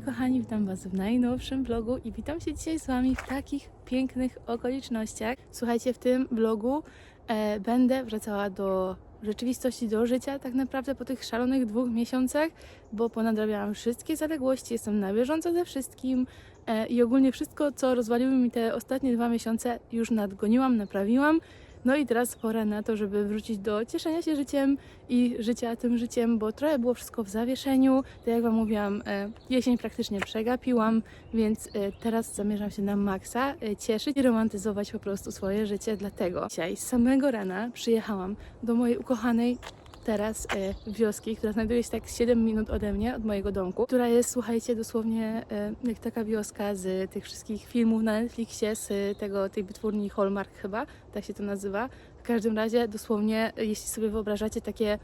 kochani, witam Was w najnowszym vlogu i witam się dzisiaj z Wami w takich pięknych okolicznościach. Słuchajcie, w tym vlogu e, będę wracała do rzeczywistości, do życia tak naprawdę po tych szalonych dwóch miesiącach, bo ponadrabiałam wszystkie zaległości, jestem na bieżąco ze wszystkim e, i ogólnie wszystko, co rozwaliły mi te ostatnie dwa miesiące, już nadgoniłam, naprawiłam. No i teraz pora na to, żeby wrócić do cieszenia się życiem i życia tym życiem, bo trochę było wszystko w zawieszeniu. Tak jak Wam mówiłam, e, jesień praktycznie przegapiłam, więc e, teraz zamierzam się na maksa e, cieszyć i romantyzować po prostu swoje życie. Dlatego dzisiaj z samego rana przyjechałam do mojej ukochanej teraz e, wioski, która znajduje się tak 7 minut ode mnie, od mojego domku, która jest, słuchajcie, dosłownie e, jak taka wioska z tych wszystkich filmów na Netflixie, z tego, tej wytwórni Hallmark chyba, tak się to nazywa. W każdym razie dosłownie, jeśli sobie wyobrażacie takie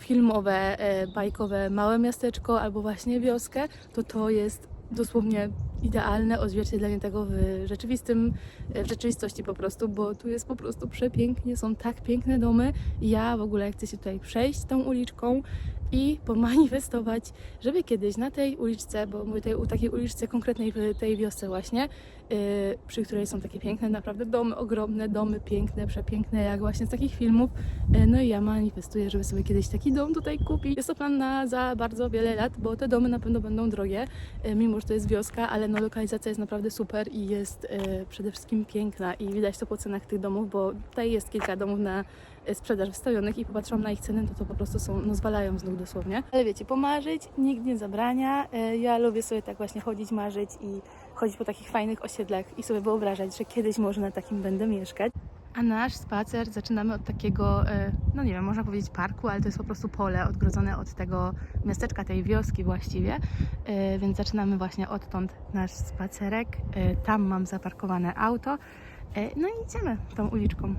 filmowe, e, bajkowe małe miasteczko albo właśnie wioskę, to to jest dosłownie idealne odzwierciedlenie tego w rzeczywistym, w rzeczywistości po prostu, bo tu jest po prostu przepięknie, są tak piękne domy. Ja w ogóle chcę się tutaj przejść tą uliczką i pomanifestować, żeby kiedyś na tej uliczce, bo mówię tutaj o takiej uliczce konkretnej w tej wiosce właśnie, yy, przy której są takie piękne naprawdę domy, ogromne domy, piękne, przepiękne, jak właśnie z takich filmów. Yy, no i ja manifestuję, żeby sobie kiedyś taki dom tutaj kupić. Jest to plan na za bardzo wiele lat, bo te domy na pewno będą drogie, yy, mimo że to jest wioska, ale no lokalizacja jest naprawdę super i jest yy, przede wszystkim piękna i widać to po cenach tych domów, bo tutaj jest kilka domów na sprzedaż wystawionych i popatrzyłam na ich ceny, to to po prostu są, no zwalają z nóg dosłownie. Ale wiecie, pomarzyć nikt nie zabrania. E, Ja lubię sobie tak właśnie chodzić, marzyć i chodzić po takich fajnych osiedlach i sobie wyobrażać, że kiedyś może na takim będę mieszkać. A nasz spacer zaczynamy od takiego, e, no nie wiem, można powiedzieć parku, ale to jest po prostu pole odgrodzone od tego miasteczka, tej wioski właściwie. Więc zaczynamy właśnie odtąd nasz spacerek. Tam mam zaparkowane auto. No i idziemy tą uliczką.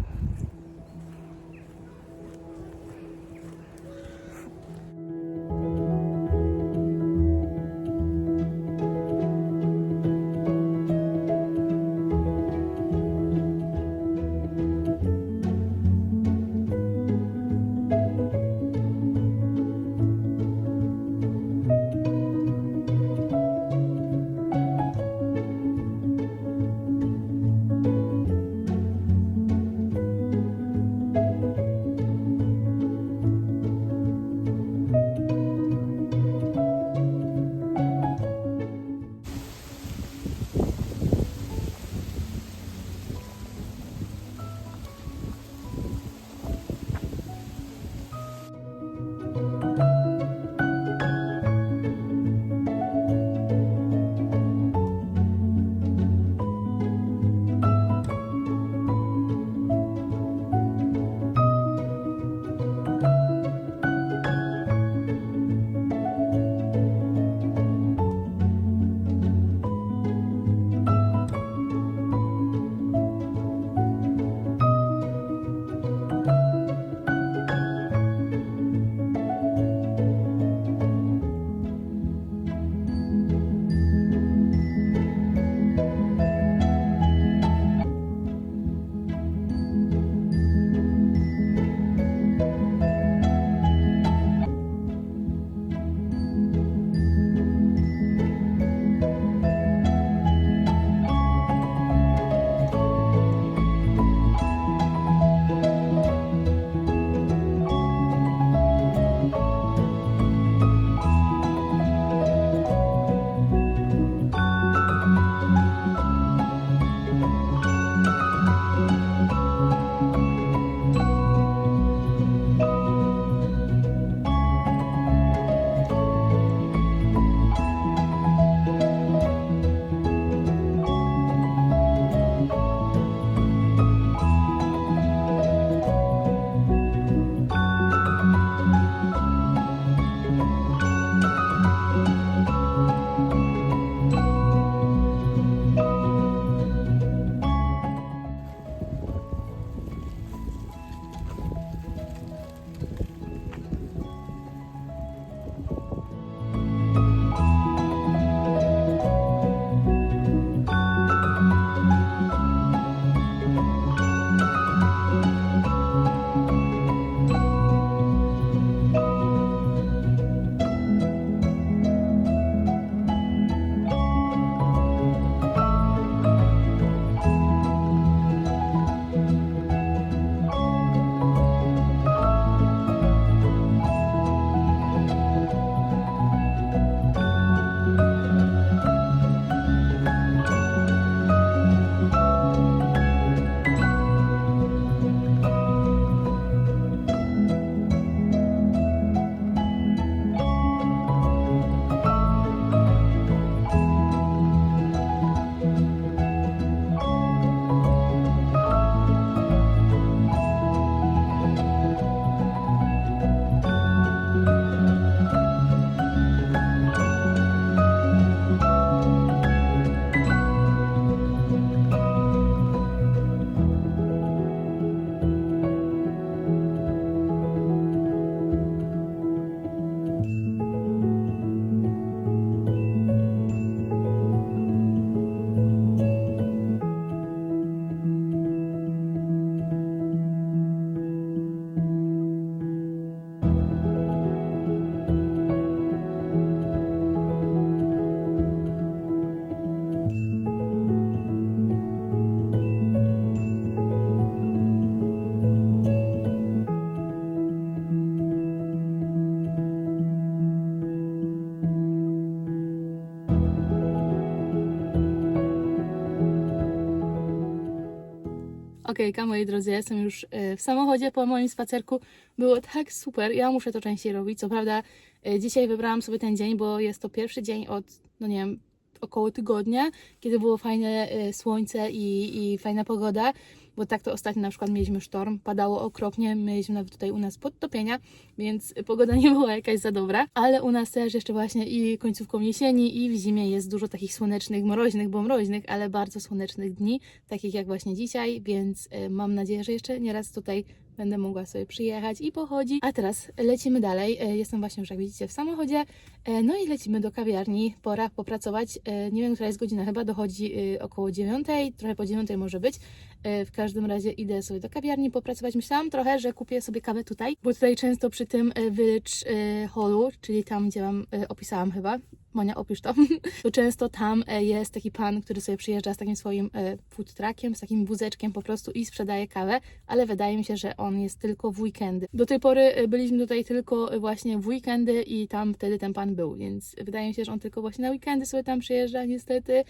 Okejka, moi drodzy, ja jestem już e, w samochodzie po moim spacerku. Było tak super, ja muszę to częściej robić. Co prawda, e, dzisiaj wybrałam sobie ten dzień, bo jest to pierwszy dzień od, no nie wiem, około tygodnia, kiedy było fajne e, słońce i, i fajna pogoda, bo tak to ostatnio na przykład mieliśmy sztorm, padało okropnie, mieliśmy nawet tutaj u nas podtopienia, więc pogoda nie była jakaś za dobra, ale u nas też jeszcze właśnie i końcówką jesieni i w zimie jest dużo takich słonecznych, mroźnych, bo mroźnych, ale bardzo słonecznych dni, takich jak właśnie dzisiaj, więc e, mam nadzieję, że jeszcze nieraz tutaj będę mogła sobie przyjechać i pochodzić. A teraz lecimy dalej. E, Jestem właśnie już, jak widzicie, w samochodzie. E, No i lecimy do kawiarni. Pora popracować. E, Nie wiem, która jest godzina, chyba dochodzi około dziewiątej, trochę po dziewiątej może być. W każdym razie idę sobie do kawiarni popracować. Myślałam trochę, że kupię sobie kawę tutaj, bo tutaj często przy tym Village Hallu, czyli tam, gdzie Wam opisałam chyba, Monia, opisz to. to często tam e, jest taki pan, który sobie przyjeżdża z takim swoim e, food truckiem, z takim wózeczkiem po prostu i sprzedaje kawę, ale wydaje mi się, że on jest tylko w weekendy. Do tej pory e, byliśmy tutaj tylko właśnie w weekendy i tam wtedy ten pan był, więc wydaje mi się, że on tylko właśnie na weekendy sobie tam przyjeżdża, niestety.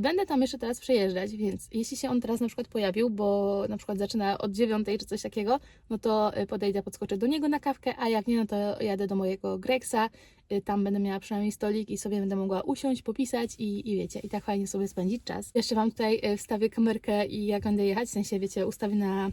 Będę tam jeszcze teraz przyjeżdżać, więc jeśli się on teraz na przykład pojawił, bo na przykład zaczyna od dziewiątej czy coś takiego, no to podejdę, podskoczę do niego na kawkę, a jak nie, no to jadę do mojego Gregsa, y, tam będę miała przynajmniej stolik i sobie będę mogła usiąść, popisać i, i wiecie, i tak fajnie sobie spędzić czas. Jeszcze Wam tutaj y, wstawię kamerkę i jak będę jechać, w sensie wiecie, ustawię na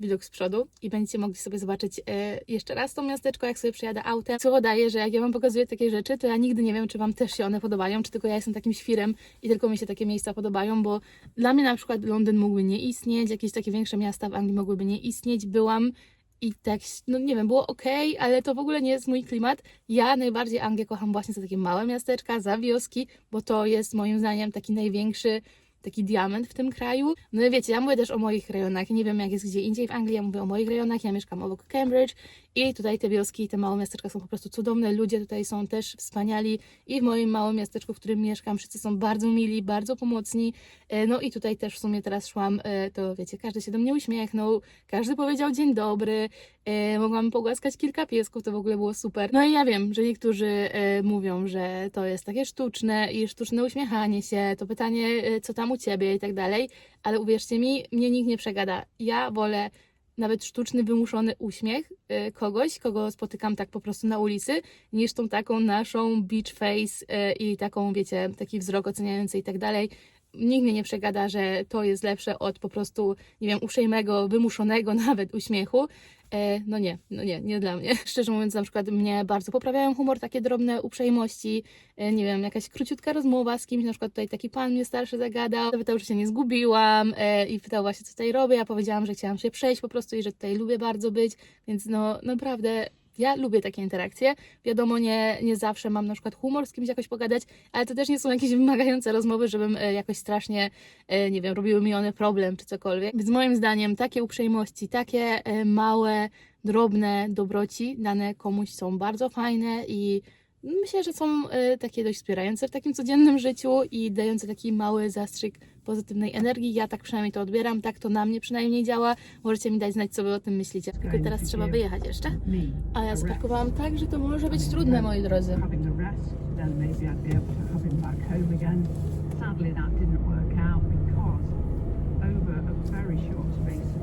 widok z przodu i będziecie mogli sobie zobaczyć y, jeszcze raz to miasteczko, jak sobie przyjadę autem. Co daje, że jak ja Wam pokazuję takie rzeczy, to ja nigdy nie wiem, czy Wam też się one podobają, czy tylko ja jestem takim świrem i tylko mi się takie miejsca podobają, bo dla mnie na przykład Londyn mógłby nie istnieć, jakieś takie większe miasta w Anglii mogłyby nie istnieć. Byłam i tak, no nie wiem, było ok, ale to w ogóle nie jest mój klimat. Ja najbardziej Anglię kocham właśnie za takie małe miasteczka, za wioski, bo to jest moim zdaniem taki największy taki diament w tym kraju. No i wiecie, ja mówię też o moich rejonach. Nie wiem, jak jest gdzie indziej w Anglii, ja mówię o moich rejonach. Ja mieszkam obok Cambridge i tutaj te wioski i te małe miasteczka są po prostu cudowne. Ludzie tutaj są też wspaniali i w moim małym miasteczku, w którym mieszkam, wszyscy są bardzo mili, bardzo pomocni. E, No i tutaj też w sumie teraz szłam, e, to wiecie, każdy się do mnie uśmiechnął, każdy powiedział dzień dobry, e, mogłam pogłaskać kilka piesków, to w ogóle było super. No i ja wiem, że niektórzy mówią, że to jest takie sztuczne i sztuczne uśmiechanie się, to pytanie, co tam u ciebie i tak dalej, ale uwierzcie mi, mnie nikt nie przegada. Ja wolę nawet sztuczny, wymuszony uśmiech e, kogoś, kogo spotykam tak po prostu na ulicy, niż tą taką naszą beach face e, i taką, wiecie, taki wzrok oceniający i tak dalej. Nikt mnie nie przegada, że to jest lepsze od po prostu, nie wiem, uprzejmego, wymuszonego nawet uśmiechu. E, no nie, no nie, nie dla mnie. Szczerze mówiąc, na przykład mnie bardzo poprawiają humor, takie drobne uprzejmości, e, nie wiem, jakaś króciutka rozmowa z kimś, na przykład tutaj taki pan mnie starszy zagadał, zapytał, czy się nie zgubiłam e, i pytał właśnie, co tutaj robię, ja powiedziałam, że chciałam się przejść po prostu i że tutaj lubię bardzo być, więc no naprawdę ja lubię takie interakcje. Wiadomo, nie, nie zawsze mam na przykład humor z kimś jakoś pogadać, ale to też nie są jakieś wymagające rozmowy, żebym e, jakoś strasznie, e, nie wiem, robiły mi one problem czy cokolwiek. Więc moim zdaniem takie uprzejmości, takie e, małe, drobne dobroci dane komuś są bardzo fajne i myślę, że są takie dość wspierające w takim codziennym życiu i dające taki mały zastrzyk pozytywnej energii. Ja tak przynajmniej to odbieram, tak to na mnie przynajmniej działa. Możecie mi dać znać, co wy o tym myślicie. Tylko teraz trzeba wyjechać jeszcze. A ja zaparkowałam tak, że to może być trudne, moi drodzy. Sadly, that didn't work out because over a very short space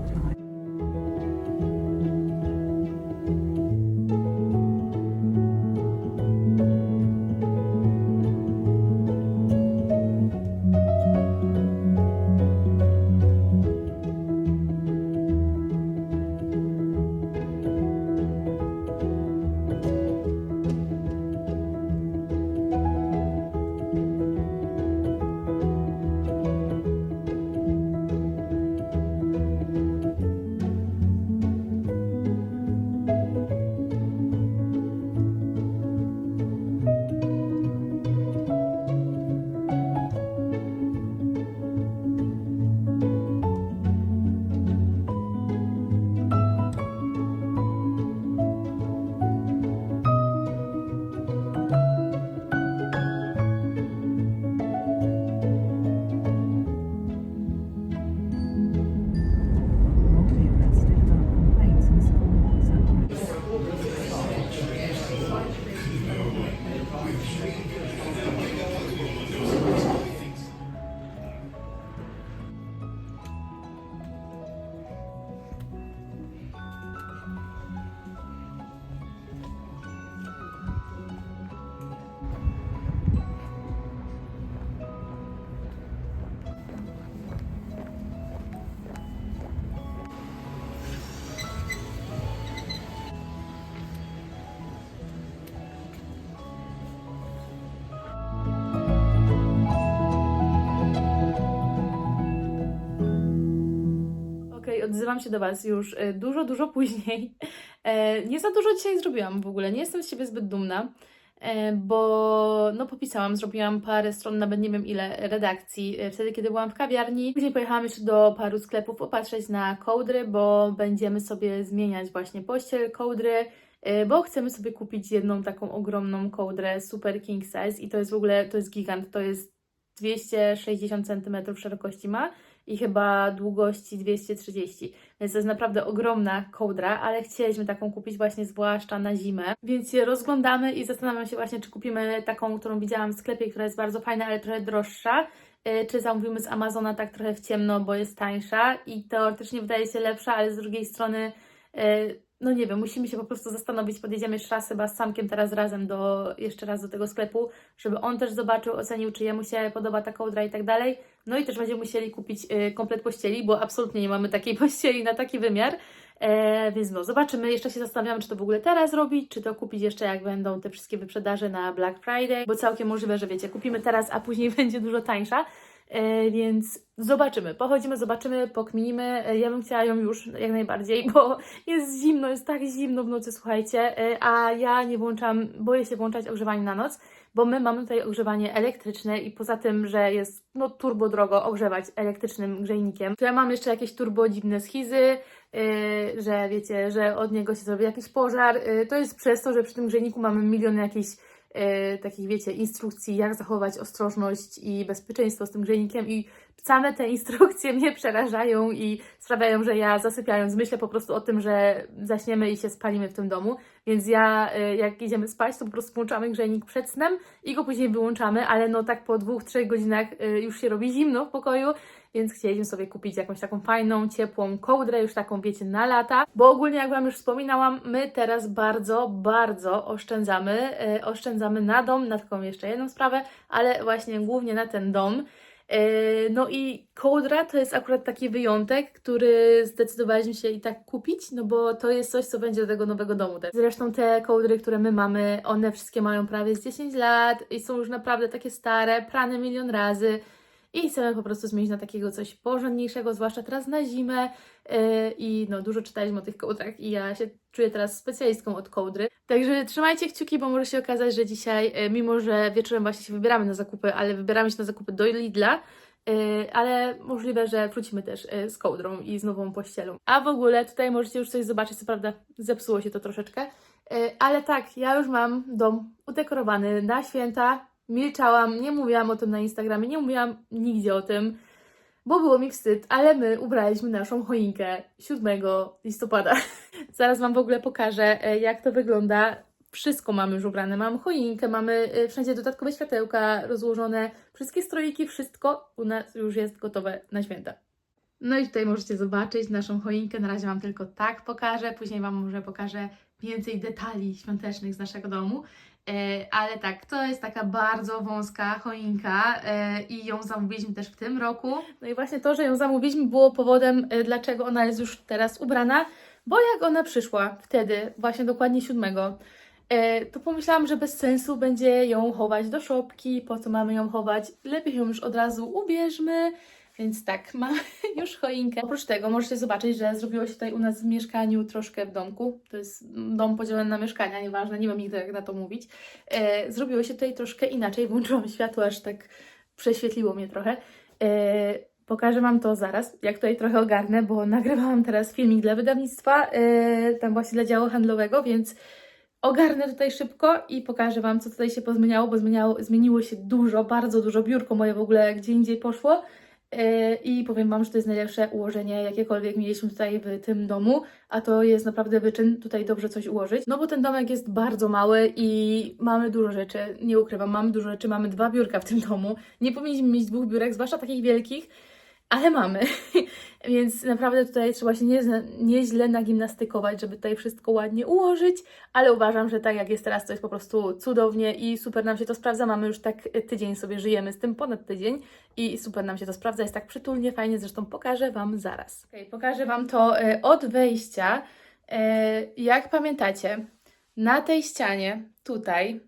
odzywam się do Was już e, dużo, dużo później. E, Nie za dużo dzisiaj zrobiłam w ogóle, nie jestem z siebie zbyt dumna, e, bo no popisałam, zrobiłam parę stron, nawet nie wiem ile redakcji, wtedy kiedy byłam w kawiarni. Później pojechałam jeszcze do paru sklepów popatrzeć na kołdry, bo będziemy sobie zmieniać właśnie pościel, kołdry, bo chcemy sobie kupić jedną taką ogromną kołdrę super king size i to jest w ogóle, to jest gigant, to jest 260 cm szerokości ma i chyba długości 230, więc to jest naprawdę ogromna kołdra, ale chcieliśmy taką kupić właśnie zwłaszcza na zimę, więc się rozglądamy i zastanawiam się właśnie, czy kupimy taką, którą widziałam w sklepie, która jest bardzo fajna, ale trochę droższa, y, czy zamówimy z Amazona tak trochę w ciemno, bo jest tańsza i teoretycznie wydaje się lepsza, ale z drugiej strony y, no nie wiem, musimy się po prostu zastanowić, podjedziemy jeszcze raz chyba z Samkiem teraz razem do, jeszcze raz do tego sklepu, żeby on też zobaczył, ocenił, czy jemu się podoba ta kołdra i tak dalej. No i też będziemy musieli kupić y, komplet pościeli, bo absolutnie nie mamy takiej pościeli na taki wymiar. E, więc no, zobaczymy. Jeszcze się zastanawiamy, czy to w ogóle teraz robić, czy to kupić jeszcze jak będą te wszystkie wyprzedaże na Black Friday, bo całkiem możliwe, że wiecie, kupimy teraz, a później będzie dużo tańsza. E, więc zobaczymy, pochodzimy, zobaczymy, pokminimy. E, Ja bym chciała ją już jak najbardziej, bo jest zimno, jest tak zimno w nocy, słuchajcie, a ja nie włączam, boję się włączać ogrzewanie na noc, bo my mamy tutaj ogrzewanie elektryczne i poza tym, że jest no turbo drogo ogrzewać elektrycznym grzejnikiem, to ja mam jeszcze jakieś turbo dziwne schizy, yy, że wiecie, że od niego się zrobi jakiś pożar. Yy, to jest przez to, że przy tym grzejniku mamy milion jakichś yy, takich, wiecie, instrukcji, jak zachować ostrożność i bezpieczeństwo z tym grzejnikiem i same te instrukcje mnie przerażają i sprawiają, że ja zasypiając myślę po prostu o tym, że zaśniemy i się spalimy w tym domu. Więc ja, y, jak idziemy spać, to po prostu włączamy grzejnik przed snem i go później wyłączamy, ale no tak po dwóch, trzech godzinach y, już się robi zimno w pokoju, więc chcieliśmy sobie kupić jakąś taką fajną, ciepłą kołdrę, już taką, wiecie, na lata. Bo ogólnie, jak Wam już wspominałam, my teraz bardzo, bardzo oszczędzamy. y, Oszczędzamy na dom, na taką jeszcze jedną sprawę, ale właśnie głównie na ten dom. E, No i kołdra to jest akurat taki wyjątek, który zdecydowaliśmy się i tak kupić, no bo to jest coś, co będzie do tego nowego domu też. Zresztą te kołdry, które my mamy, one wszystkie mają prawie z 10 lat i są już naprawdę takie stare, prane milion razy i chcemy po prostu zmienić na takiego coś porządniejszego, zwłaszcza teraz na zimę e, i no dużo czytaliśmy o tych kołdrach i ja się czuję teraz specjalistką od kołdry. Także trzymajcie kciuki, bo może się okazać, że dzisiaj, e, mimo że wieczorem właśnie się wybieramy na zakupy, ale wybieramy się na zakupy do Lidla, e, ale możliwe, że wrócimy też e, z kołdrą i z nową pościelą. A w ogóle tutaj możecie już coś zobaczyć, co prawda zepsuło się to troszeczkę, e, ale tak, ja już mam dom udekorowany na święta. Milczałam, nie mówiłam o tym na Instagramie, nie mówiłam nigdzie o tym, bo było mi wstyd, ale my ubraliśmy naszą choinkę 7 listopada. Zaraz Wam w ogóle pokażę, e, jak to wygląda. Wszystko mamy już ubrane. Mamy choinkę, mamy e, wszędzie dodatkowe światełka rozłożone, wszystkie strojiki, wszystko u nas już jest gotowe na święta. No i tutaj możecie zobaczyć naszą choinkę. Na razie Wam tylko tak pokażę, później Wam może pokażę więcej detali świątecznych z naszego domu. E, ale tak, to jest taka bardzo wąska choinka e, i ją zamówiliśmy też w tym roku. No i właśnie to, że ją zamówiliśmy było powodem, e, dlaczego ona jest już teraz ubrana, bo jak ona przyszła wtedy, właśnie dokładnie siódmego, e, to pomyślałam, że bez sensu będzie ją chować do szopki, po co mamy ją chować, lepiej ją już od razu ubierzmy, więc tak, mamy już choinkę. Oprócz tego możecie zobaczyć, że zrobiło się tutaj u nas w mieszkaniu troszkę w domku. To jest dom podzielony na mieszkania, nieważne, nie wiem nigdy jak na to mówić. E, zrobiło się tutaj troszkę inaczej. Włączyłam światło, aż tak prześwietliło mnie trochę. E, pokażę Wam to zaraz, jak tutaj trochę ogarnę, bo nagrywałam teraz filmik dla wydawnictwa, e, tam właśnie dla działu handlowego, więc ogarnę tutaj szybko i pokażę Wam, co tutaj się pozmieniało, bo zmieniało, zmieniło się dużo, bardzo dużo. Biurko moje w ogóle gdzie indziej poszło. Yy, I powiem Wam, że to jest najlepsze ułożenie, jakiekolwiek mieliśmy tutaj w tym domu, a to jest naprawdę wyczyn tutaj dobrze coś ułożyć. No bo ten domek jest bardzo mały i mamy dużo rzeczy, nie ukrywam, mamy dużo rzeczy, mamy dwa biurka w tym domu. Nie powinniśmy mieć dwóch biurek, zwłaszcza takich wielkich, ale mamy. Więc naprawdę tutaj trzeba się nieźle, nieźle nagimnastykować, żeby tutaj wszystko ładnie ułożyć, ale uważam, że tak jak jest teraz, to jest po prostu cudownie i super nam się to sprawdza. Mamy już tak tydzień sobie żyjemy z tym, ponad tydzień i super nam się to sprawdza, jest tak przytulnie, fajnie, zresztą pokażę Wam zaraz. Okay, pokażę Wam to e, od wejścia. E, jak pamiętacie, na tej ścianie, tutaj,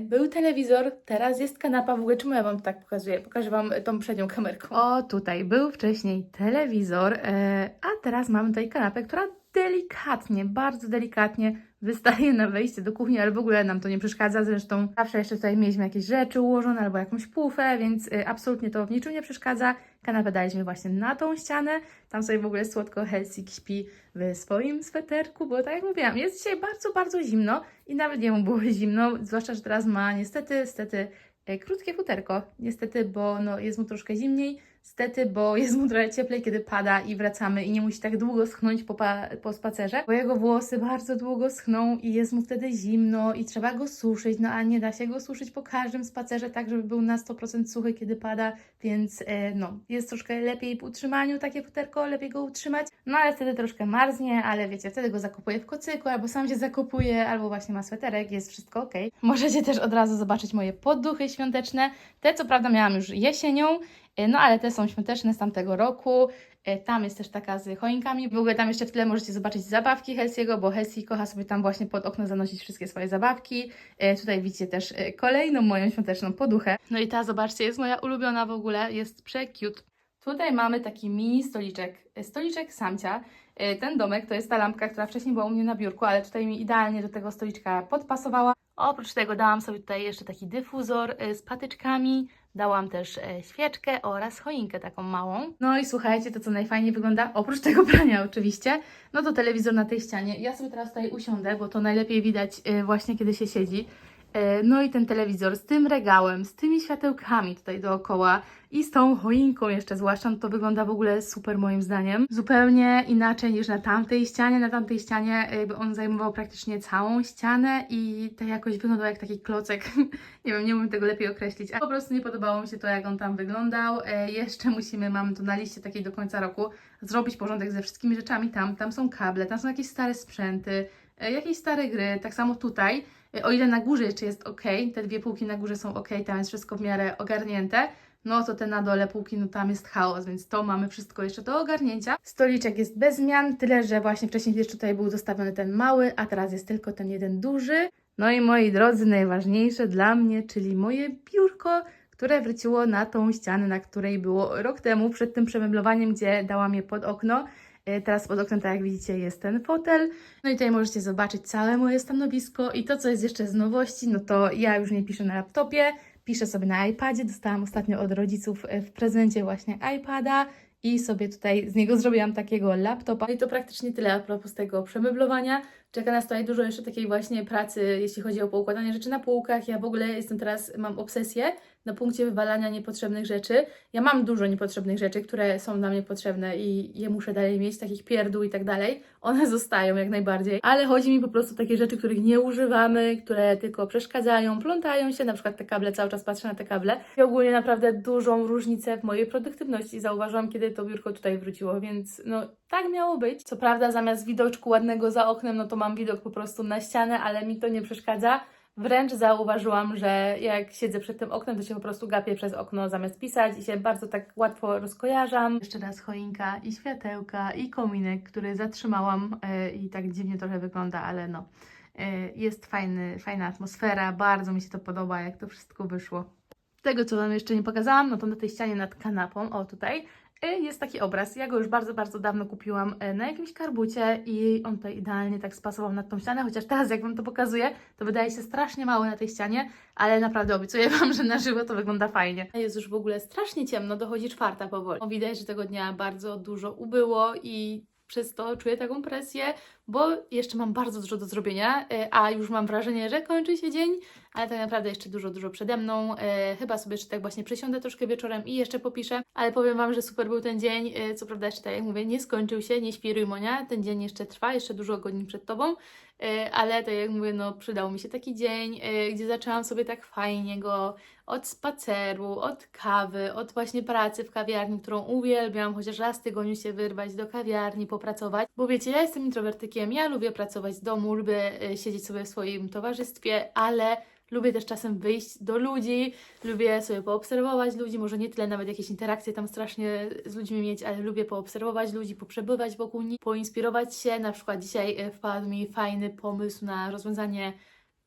Był telewizor, teraz jest kanapa. W ogóle czemu ja Wam tak pokazuję? Pokażę Wam tą przednią kamerką. O, tutaj był wcześniej telewizor, e, a teraz mamy tutaj kanapę, która delikatnie, bardzo delikatnie wystaje na wejście do kuchni, ale w ogóle nam to nie przeszkadza. Zresztą zawsze jeszcze tutaj mieliśmy jakieś rzeczy ułożone albo jakąś pufę, więc y, absolutnie to w niczym nie przeszkadza. Kanapę daliśmy właśnie na tą ścianę. Tam sobie w ogóle słodko Helsik śpi w swoim sweterku, bo tak jak mówiłam, jest dzisiaj bardzo, bardzo zimno i nawet jemu było zimno, zwłaszcza, że teraz ma niestety, niestety e, krótkie futerko. Niestety, bo no, jest mu troszkę zimniej. Niestety, bo jest mu trochę cieplej, kiedy pada i wracamy i nie musi tak długo schnąć po, po spacerze, bo jego włosy bardzo długo schną i jest mu wtedy zimno i trzeba go suszyć, no a nie da się go suszyć po każdym spacerze tak, żeby był na 100% suchy, kiedy pada, więc e, no, jest troszkę lepiej w utrzymaniu takie futerko, lepiej go utrzymać, no ale wtedy troszkę marznie, ale wiecie, wtedy go zakupuję w kocyku, albo sam się zakupuje, albo właśnie ma sweterek, jest wszystko ok. Możecie też od razu zobaczyć moje poduchy świąteczne, te co prawda miałam już jesienią, No ale te są świąteczne z tamtego roku. E, Tam jest też taka z choinkami. W ogóle tam jeszcze w tle możecie zobaczyć zabawki Helsiego, bo Helsi kocha sobie tam właśnie pod okno zanosić wszystkie swoje zabawki. E, Tutaj widzicie też e, kolejną moją świąteczną poduchę. No i ta, zobaczcie, jest moja ulubiona w ogóle, jest prze-cute. Tutaj mamy taki mini stoliczek, e, stoliczek samcia. E, Ten domek to jest ta lampka, która wcześniej była u mnie na biurku, ale tutaj mi idealnie do tego stoliczka podpasowała. Oprócz tego dałam sobie tutaj jeszcze taki dyfuzor e, z patyczkami. Dałam też e, świeczkę oraz choinkę taką małą. No i słuchajcie, to co najfajniej wygląda, oprócz tego prania oczywiście, no to telewizor na tej ścianie. Ja sobie teraz tutaj usiądę, bo to najlepiej widać e, właśnie kiedy się siedzi. E, No i ten telewizor z tym regałem, z tymi światełkami tutaj dookoła i z tą choinką jeszcze zwłaszcza, no to wygląda w ogóle super moim zdaniem. Zupełnie inaczej niż na tamtej ścianie. Na tamtej ścianie jakby on zajmował praktycznie całą ścianę i ta jakoś wyglądał jak taki klocek. nie wiem, nie umiem tego lepiej określić. Ale po prostu nie podobało mi się to, jak on tam wyglądał. E, jeszcze musimy, mamy to na liście takiej do końca roku, zrobić porządek ze wszystkimi rzeczami tam. Tam są kable, tam są jakieś stare sprzęty, e, jakieś stare gry. Tak samo tutaj. E, O ile na górze jeszcze jest ok, te dwie półki na górze są ok, tam jest wszystko w miarę ogarnięte, no to te na dole półki, no tam jest chaos, więc to mamy wszystko jeszcze do ogarnięcia. Stoliczek jest bez zmian, tyle że właśnie wcześniej jeszcze tutaj był zostawiony ten mały, a teraz jest tylko ten jeden duży. No i moi drodzy, najważniejsze dla mnie, czyli moje biurko, które wróciło na tą ścianę, na której było rok temu, przed tym przemeblowaniem, gdzie dałam je pod okno. E, Teraz pod oknem, tak jak widzicie, jest ten fotel. No i tutaj możecie zobaczyć całe moje stanowisko. I to, co jest jeszcze z nowości, no to ja już nie piszę na laptopie, piszę sobie na iPadzie. Dostałam ostatnio od rodziców e, w prezencie właśnie iPada i sobie tutaj z niego zrobiłam takiego laptopa. No i to praktycznie tyle a propos tego przemeblowania. Czeka nas tutaj dużo jeszcze takiej właśnie pracy, jeśli chodzi o poukładanie rzeczy na półkach. Ja w ogóle jestem teraz, mam obsesję na punkcie wywalania niepotrzebnych rzeczy. Ja mam dużo niepotrzebnych rzeczy, które są dla mnie potrzebne i je muszę dalej mieć, takich pierdół i tak dalej. One zostają jak najbardziej, ale chodzi mi po prostu o takie rzeczy, których nie używamy, które tylko przeszkadzają, plątają się, na przykład te kable, cały czas patrzę na te kable. I ogólnie naprawdę dużą różnicę w mojej produktywności zauważyłam, kiedy to biurko tutaj wróciło, więc no tak miało być. Co prawda zamiast widoczku ładnego za oknem, no to mam widok po prostu na ścianę, ale mi to nie przeszkadza. Wręcz zauważyłam, że jak siedzę przed tym oknem, to się po prostu gapię przez okno zamiast pisać i się bardzo tak łatwo rozkojarzam. Jeszcze raz choinka i światełka i kominek, który zatrzymałam e, i tak dziwnie trochę wygląda, ale no e, jest fajny, fajna atmosfera, bardzo mi się to podoba, jak to wszystko wyszło. Tego, co Wam jeszcze nie pokazałam, no to na tej ścianie nad kanapą, o tutaj, jest taki obraz. Ja go już bardzo, bardzo dawno kupiłam e, na jakimś karbucie i on tutaj idealnie tak spasował nad tą ścianę, chociaż teraz jak Wam to pokazuję, to wydaje się strasznie mały na tej ścianie, ale naprawdę obiecuję Wam, że na żywo to wygląda fajnie. Jest już w ogóle strasznie ciemno, dochodzi czwarta powoli. Widać, że tego dnia bardzo dużo ubyło i przez to czuję taką presję, bo jeszcze mam bardzo dużo do zrobienia, e, a już mam wrażenie, że kończy się dzień, ale tak naprawdę jeszcze dużo, dużo przede mną. E, chyba sobie jeszcze tak właśnie przysiądę troszkę wieczorem i jeszcze popiszę, ale powiem Wam, że super był ten dzień. E, co prawda jeszcze tak jak mówię, nie skończył się, nie świruj Monia, ten dzień jeszcze trwa, jeszcze dużo godzin przed Tobą, ale tak jak mówię, no przydał mi się taki dzień, gdzie zaczęłam sobie tak fajnie go od spaceru, od kawy, od właśnie pracy w kawiarni, którą uwielbiam, chociaż raz w tygodniu się wyrwać do kawiarni, popracować, bo wiecie, ja jestem introwertykiem, ja lubię pracować z domu, lubię e, siedzieć sobie w swoim towarzystwie, ale lubię też czasem wyjść do ludzi, lubię sobie poobserwować ludzi, może nie tyle nawet jakieś interakcje tam strasznie z ludźmi mieć, ale lubię poobserwować ludzi, poprzebywać wokół nich, poinspirować się, na przykład dzisiaj e, wpadł mi fajny pomysł na rozwiązanie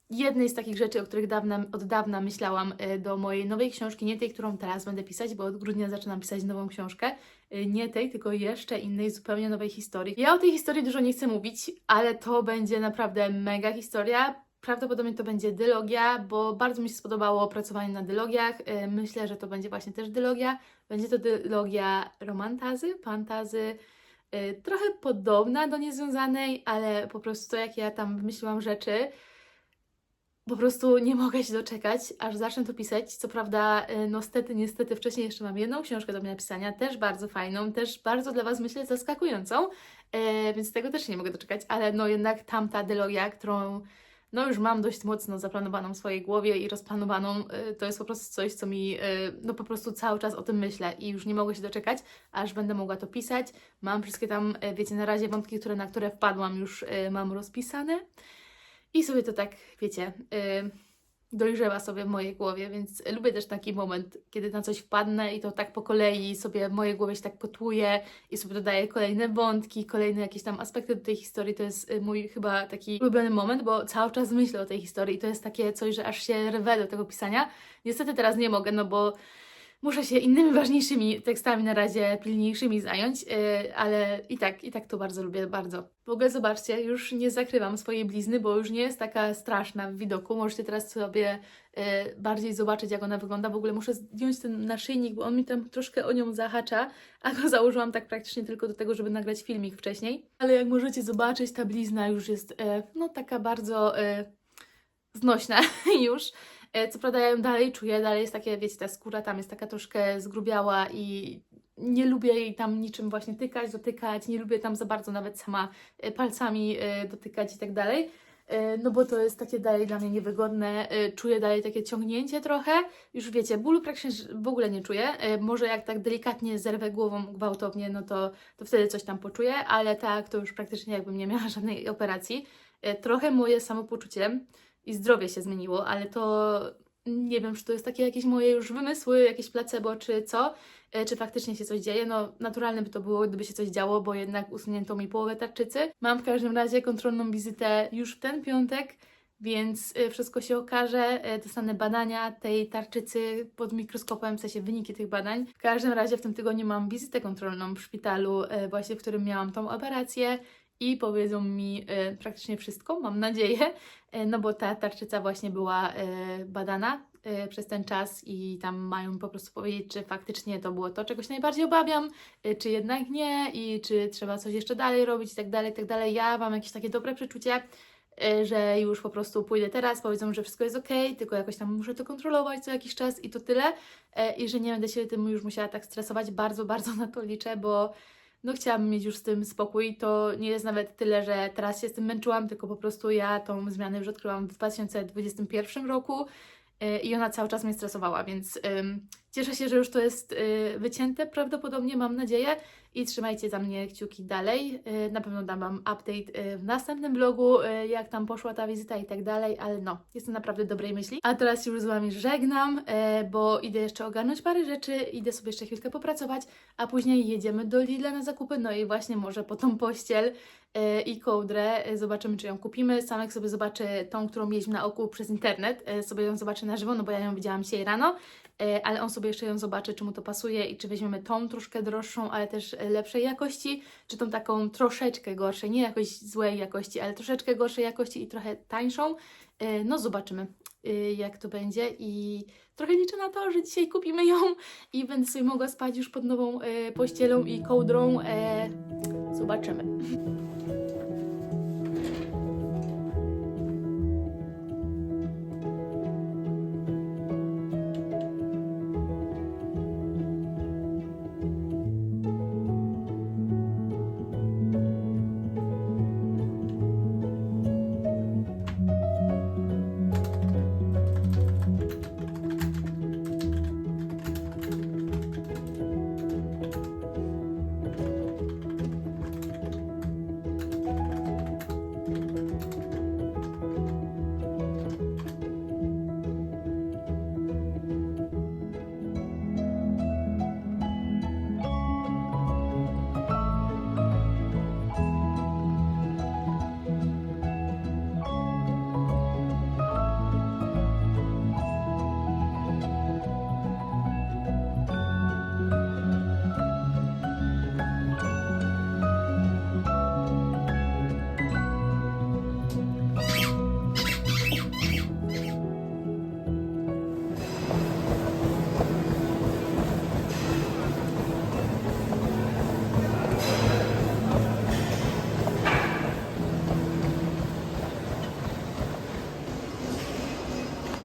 jednej z takich rzeczy, o których dawna, od dawna myślałam e, do mojej nowej książki, nie tej, którą teraz będę pisać, bo od grudnia zaczynam pisać nową książkę, nie tej, tylko jeszcze innej, zupełnie nowej historii. Ja o tej historii dużo nie chcę mówić, ale to będzie naprawdę mega historia. Prawdopodobnie to będzie dylogia, bo bardzo mi się spodobało opracowanie na dylogiach. E, Myślę, że to będzie właśnie też dylogia. Będzie to dylogia romantazy, fantazy, e, trochę podobna do niezwiązanej, ale po prostu to, jak ja tam wymyśliłam rzeczy, po prostu nie mogę się doczekać, aż zacznę to pisać. Co prawda, e, no stety, niestety, wcześniej jeszcze mam jedną książkę do napisania, też bardzo fajną, też bardzo dla Was, myślę, zaskakującą, e, więc tego też nie mogę doczekać, ale no jednak tamta dylogia, którą no już mam dość mocno zaplanowaną w swojej głowie i rozplanowaną, y, to jest po prostu coś, co mi, y, no po prostu cały czas o tym myślę i już nie mogę się doczekać, aż będę mogła to pisać. Mam wszystkie tam, y, wiecie, na razie wątki, które, na które wpadłam już y, mam rozpisane i sobie to tak, wiecie, y, dojrzewa sobie w mojej głowie, więc lubię też taki moment, kiedy na coś wpadnę i to tak po kolei sobie w mojej głowie się tak kotuje i sobie dodaję kolejne wątki, kolejne jakieś tam aspekty do tej historii. To jest y, mój chyba taki ulubiony moment, bo cały czas myślę o tej historii i to jest takie coś, że aż się rwę do tego pisania. Niestety teraz nie mogę, no bo muszę się innymi ważniejszymi tekstami na razie pilniejszymi zająć, yy, ale i tak, i tak to bardzo lubię, bardzo. W ogóle zobaczcie, już nie zakrywam swojej blizny, bo już nie jest taka straszna w widoku. Możecie teraz sobie yy, bardziej zobaczyć, jak ona wygląda. W ogóle muszę zdjąć ten naszyjnik, bo on mi tam troszkę o nią zahacza, a go założyłam tak praktycznie tylko do tego, żeby nagrać filmik wcześniej. Ale jak możecie zobaczyć, ta blizna już jest, yy, no taka bardzo yy, znośna już. E, Co prawda ja ją dalej czuję, dalej jest takie, wiecie, ta skóra tam jest taka troszkę zgrubiała i nie lubię jej tam niczym właśnie tykać, dotykać, nie lubię tam za bardzo nawet sama e, palcami e, dotykać i tak dalej. No bo to jest takie dalej dla mnie niewygodne, czuję dalej takie ciągnięcie trochę, już wiecie, bólu praktycznie w ogóle nie czuję, może jak tak delikatnie zerwę głową gwałtownie, no to, to wtedy coś tam poczuję, ale tak to już praktycznie jakbym nie miała żadnej operacji. Trochę moje samopoczucie i zdrowie się zmieniło, ale to nie wiem, czy to jest takie jakieś moje już wymysły, jakieś placebo, czy co, e, czy faktycznie się coś dzieje. No, naturalne by to było, gdyby się coś działo, bo jednak usunięto mi połowę tarczycy. Mam w każdym razie kontrolną wizytę już w ten piątek, więc e, wszystko się okaże. E, Dostanę badania tej tarczycy pod mikroskopem, w sensie wyniki tych badań. W każdym razie w tym tygodniu mam wizytę kontrolną w szpitalu, właśnie w którym miałam tą operację i powiedzą mi e, praktycznie wszystko, mam nadzieję, e, no bo ta tarczyca właśnie była e, badana przez ten czas i tam mają po prostu powiedzieć, czy faktycznie to było to, czego się najbardziej obawiam, czy jednak nie i czy trzeba coś jeszcze dalej robić i tak dalej, i tak dalej. Ja mam jakieś takie dobre przeczucie, że już po prostu pójdę teraz, powiedzą, że wszystko jest ok, tylko jakoś tam muszę to kontrolować co jakiś czas i to tyle i że nie będę się tym już musiała tak stresować. Bardzo, bardzo na to liczę, bo no chciałabym mieć już z tym spokój. To nie jest nawet tyle, że teraz się z tym męczyłam, tylko po prostu ja tą zmianę już odkryłam w 2021 roku y, i ona cały czas mnie stresowała, więc cieszę się, że już to jest y, wycięte prawdopodobnie, mam nadzieję i trzymajcie za mnie kciuki dalej. Y, na pewno dam Wam update y, w następnym vlogu, y, jak tam poszła ta wizyta i tak dalej, ale no, jestem naprawdę dobrej myśli. A teraz już z Wami żegnam, bo idę jeszcze ogarnąć parę rzeczy, idę sobie jeszcze chwilkę popracować, a później jedziemy do Lidla na zakupy, no i właśnie może po tą pościel i kołdrę. Zobaczymy, czy ją kupimy. Samek sobie zobaczy tą, którą mieliśmy na oku przez internet. Sobie ją zobaczy na żywo, no bo ja ją widziałam dzisiaj rano. E, Ale on sobie jeszcze ją zobaczy, czy mu to pasuje i czy weźmiemy tą troszkę droższą, ale też e, lepszej jakości, czy tą taką troszeczkę gorszej, nie jakoś złej jakości, ale troszeczkę gorszej jakości i trochę tańszą. E, No zobaczymy, jak to będzie i trochę liczę na to, że dzisiaj kupimy ją i będę sobie mogła spać już pod nową pościelą i kołdrą. Zobaczymy.